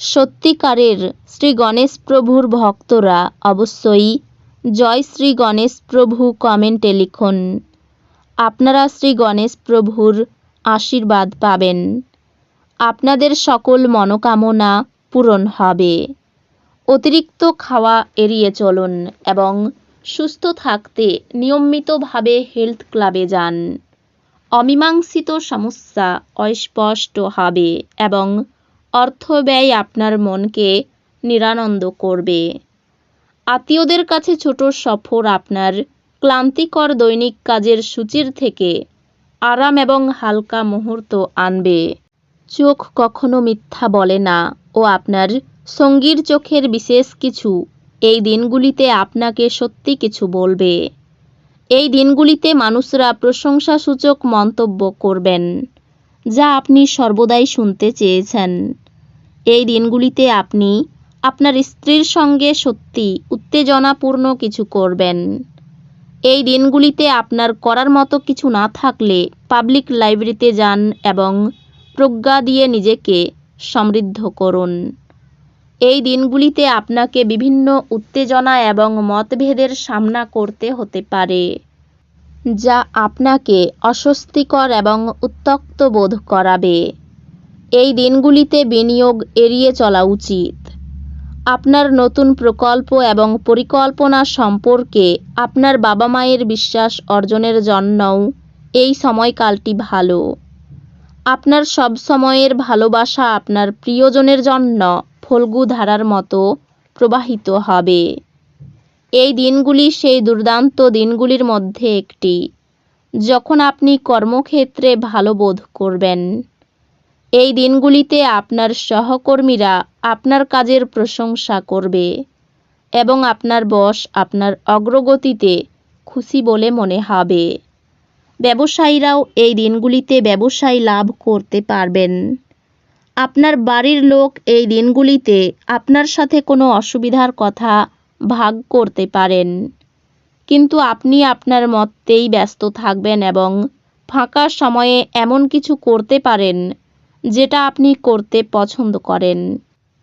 সত্যিকারের শ্রী গণেশ প্রভুর ভক্তরা অবশ্যই জয় শ্রী গণেশ প্রভু কমেন্টে লিখুন। আপনারা শ্রী গণেশ প্রভুর আশীর্বাদ পাবেন। আপনাদের সকল মনোকামনা পূরণ হবে। অতিরিক্ত খাওয়া এড়িয়ে চলুন এবং সুস্থ থাকতে নিয়মিতভাবে হেলথ ক্লাবে যান। অমীমাংসিত সমস্যা অস্পষ্ট হবে এবং অর্থ ব্যয় আপনার মনকে নিরানন্দ করবে। আত্মীয়দের কাছে ছোট সফর আপনার ক্লান্তিকর দৈনিক কাজের সূচির থেকে আরাম এবং হালকা মুহূর্ত আনবে। চোখ কখনো মিথ্যা বলে না ও আপনার সঙ্গীর চোখের বিশেষ কিছু এই দিনগুলিতে আপনাকে সত্যি কিছু বলবে। এই দিনগুলিতে মানুষরা প্রশংসাসূচক মন্তব্য করবেন, যা আপনি সর্বদাই শুনতে চেয়েছেন। এই দিনগুলিতে আপনি আপনার স্ত্রীর সঙ্গে সত্যি উত্তেজনাপূর্ণ কিছু করবেন। এই দিনগুলিতে আপনার করার মতো কিছু না থাকলে পাবলিক লাইব্রেরিতে যান এবং প্রজ্ঞা দিয়ে নিজেকে সমৃদ্ধ করুন। এই দিনগুলিতে আপনাকে বিভিন্ন উত্তেজনা এবং মতভেদের সামনা করতে হতে পারে, যা আপনাকে অস্বস্তিকর এবং উত্তক্ত বোধ করাবে। এই দিনগুলিতে বিনিয়োগ এড়িয়ে চলা উচিত। আপনার নতুন প্রকল্প এবং পরিকল্পনা সম্পর্কে আপনার বাবা মায়ের বিশ্বাস অর্জনের জন্যও এই সময়কালটি ভালো। আপনার সব সময়ের ভালোবাসা আপনার প্রিয়জনের জন্য ফলগু ধারার মতো প্রবাহিত হবে। এই দিনগুলি সেই দুর্দান্ত দিনগুলির মধ্যে একটি, যখন আপনি কর্মক্ষেত্রে ভালো বোধ করবেন। এই দিনগুলিতে আপনার সহকর্মীরা আপনার কাজের প্রশংসা করবে এবং আপনার বস আপনার অগ্রগতিতে খুশি বলে মনে হবে। ব্যবসায়ীরাও এই দিনগুলিতে ব্যবসায় লাভ করতে পারবেন। আপনার বাড়ির লোক এই দিনগুলিতে আপনার সাথে কোনো অসুবিধার কথা ভাগ করতে পারেন। কিন্তু আপনি আপনার মতেই ব্যস্ত থাকবেন এবং ফাঁকা সময়ে এমন কিছু করতে পারেন যেটা আপনি করতে পছন্দ করেন।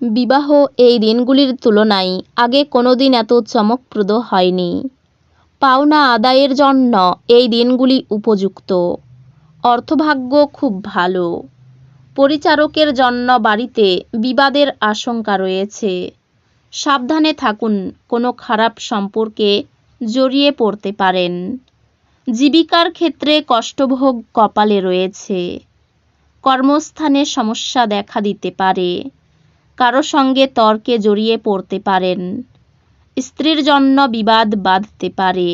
বিবাহ এই দিনগুলির তুলনায় আগে কোনো দিন এত চমকপ্রদ হয়নি। পাওনা আদায়ের জন্য এই দিনগুলি উপযুক্ত। অর্থভাগ্য খুব ভালো। পরিচারকের জন্য বাড়িতে বিবাদের আশঙ্কা রয়েছে। সাবধানে থাকুন, কোনো খারাপ সম্পর্কে জড়িয়ে পড়তে পারেন। জীবিকার ক্ষেত্রে কষ্টভোগ কপালে রয়েছে। কর্মস্থানে সমস্যা দেখা দিতে পারে। কারও সঙ্গে তর্কে জড়িয়ে পড়তে পারেন। স্ত্রীর জন্য বিবাদ বাঁধতে পারে।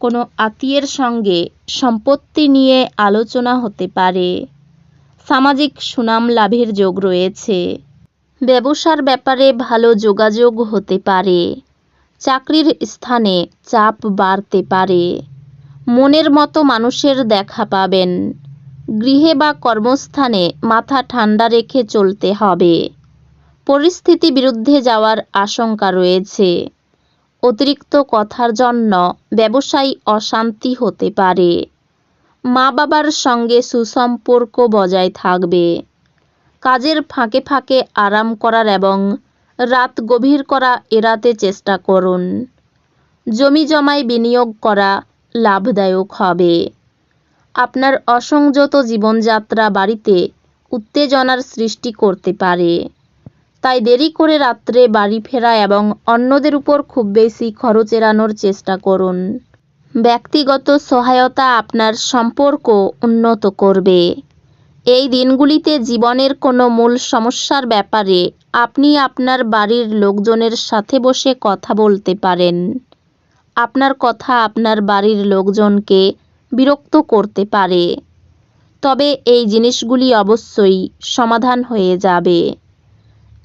কোনো আত্মীয়ের সঙ্গে সম্পত্তি নিয়ে আলোচনা হতে পারে। সামাজিক সুনাম লাভের যোগ রয়েছে। ব্যবসার ব্যাপারে ভালো যোগাযোগ হতে পারে। চাকরির স্থানে চাপ বাড়তে পারে। মনের মতো মানুষের দেখা পাবেন। গৃহে বা কর্মস্থানে মাথা ঠান্ডা রেখে চলতে হবে। পরিস্থিতি বিরুদ্ধে যাওয়ার আশঙ্কা রয়েছে। অতিরিক্ত কথার জন্য ব্যবসায়ী অশান্তি হতে পারে। মা বাবার সঙ্গে সুসম্পর্ক বজায় থাকবে। কাজের ফাঁকে ফাঁকে আরাম করার এবং রাত গভীর করা এড়াতে চেষ্টা করুন। জমি জমায় বিনিয়োগ করা লাভদায়ক হবে। আপনার অসংযত জীবনযাত্রা বাড়িতে উত্তেজনার সৃষ্টি করতে পারে। তাই দেরি করে রাত্রে বাড়ি ফেরা এবং অন্যদের উপর খুব বেশি খরচ এড়ানোর চেষ্টা করুন। ব্যক্তিগত সহায়তা আপনার সম্পর্ক উন্নত করবে। এই দিনগুলিতে জীবনের কোনো মূল সমস্যার ব্যাপারে আপনি আপনার বাড়ির লোকজনের সাথে বসে কথা বলতে পারেন। আপনার কথা আপনার বাড়ির লোকজনকে বিরক্ত করতে পারে। তবে এই জিনিসগুলি অবশ্যই সমাধান হয়ে যাবে।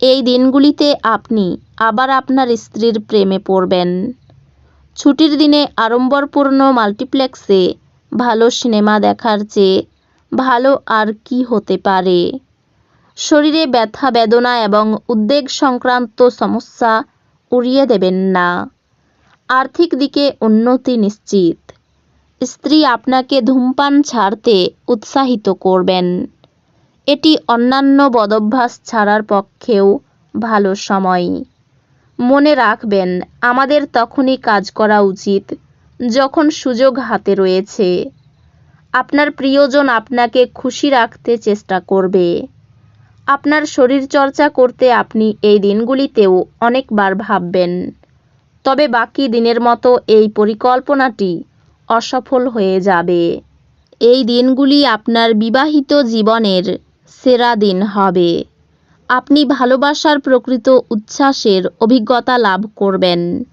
এই দিনগুলিতে আপনি আবার আপনার স্ত্রীর প্রেমে পড়বেন। ছুটির দিনে আড়ম্বরপূর্ণ মাল্টিপ্লেক্সে ভালো সিনেমা দেখার চেয়ে ভালো আর কি হতে পারে? শরীরে ব্যথা, বেদনা এবং উদ্বেগ সংক্রান্ত সমস্যা উড়িয়ে দেবেন না। আর্থিক দিকে উন্নতি নিশ্চিত। স্ত্রী আপনাকে ধূমপান ছাড়তে উৎসাহিত করবেন। এটি অন্যান্য বদভ্যাস ছাড়ার পক্ষেও ভালো সময়। মনে রাখবেন, আমাদের তখনই কাজ করা উচিত, যখন সুযোগ হাতে রয়েছে। আপনার প্রিয়জন আপনাকে খুশি রাখতে চেষ্টা করবে। আপনার শরীর চর্চা করতে আপনি এই দিনগুলিতেও অনেকবার ভাববেন। তবে বাকি দিনের মতো এই পরিকল্পনাটি অসফল হয়ে যাবে। এই দিনগুলি আপনার বিবাহিত জীবনের সেরা দিন হবে। আপনি ভালোবাসার প্রকৃত উচ্ছ্বাসের অভিজ্ঞতা লাভ করবেন।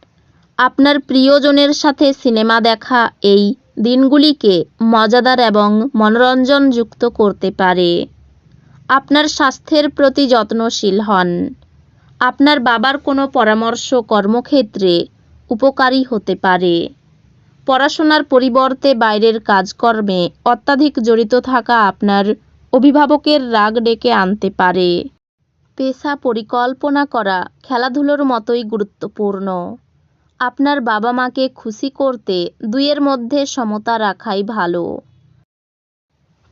আপনার প্রিয়জনের সাথে সিনেমা দেখা এই দিনগুলিকে মজাদার এবং মনোরঞ্জনযুক্ত করতে পারে। আপনার স্বাস্থ্যের প্রতি যত্নশীল হন। আপনার বাবার কোনো পরামর্শ কর্মক্ষেত্রে উপকারী হতে পারে। পড়াশোনার পরিবর্তে বাইরের কাজকর্মে অত্যাধিক জড়িত থাকা আপনার অভিভাবকের রাগ ডেকে আনতে পারে। পেশা পরিকল্পনা করা খেলাধুলোর মতোই গুরুত্বপূর্ণ। আপনার বাবা মাকে খুশি করতে দুইয়ের মধ্যে সমতা রাখাই ভালো।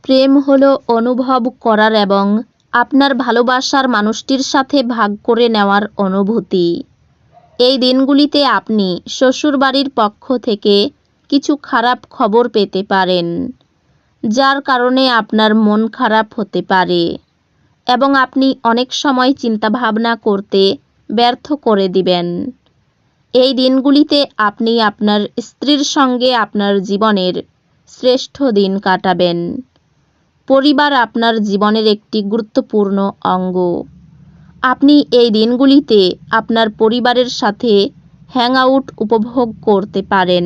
প্রেম হলো অনুভব করার এবং আপনার ভালোবাসার মানুষটির সাথে ভাগ করে নেওয়ার অনুভূতি। এই দিনগুলিতে আপনি শ্বশুরবাড়ির পক্ষ থেকে কিছু খারাপ খবর পেতে পারেন, যার কারণে আপনার মন খারাপ হতে পারে এবং আপনি অনেক সময় চিন্তাভাবনা করতে ব্যর্থ করে দিবেন। এই দিনগুলিতে আপনি আপনার স্ত্রীর সঙ্গে আপনার জীবনের শ্রেষ্ঠ দিন কাটাবেন। পরিবার আপনার জীবনের একটি গুরুত্বপূর্ণ অঙ্গ। আপনি এই দিনগুলিতে আপনার পরিবারের সাথে হ্যাং আউট উপভোগ করতে পারেন।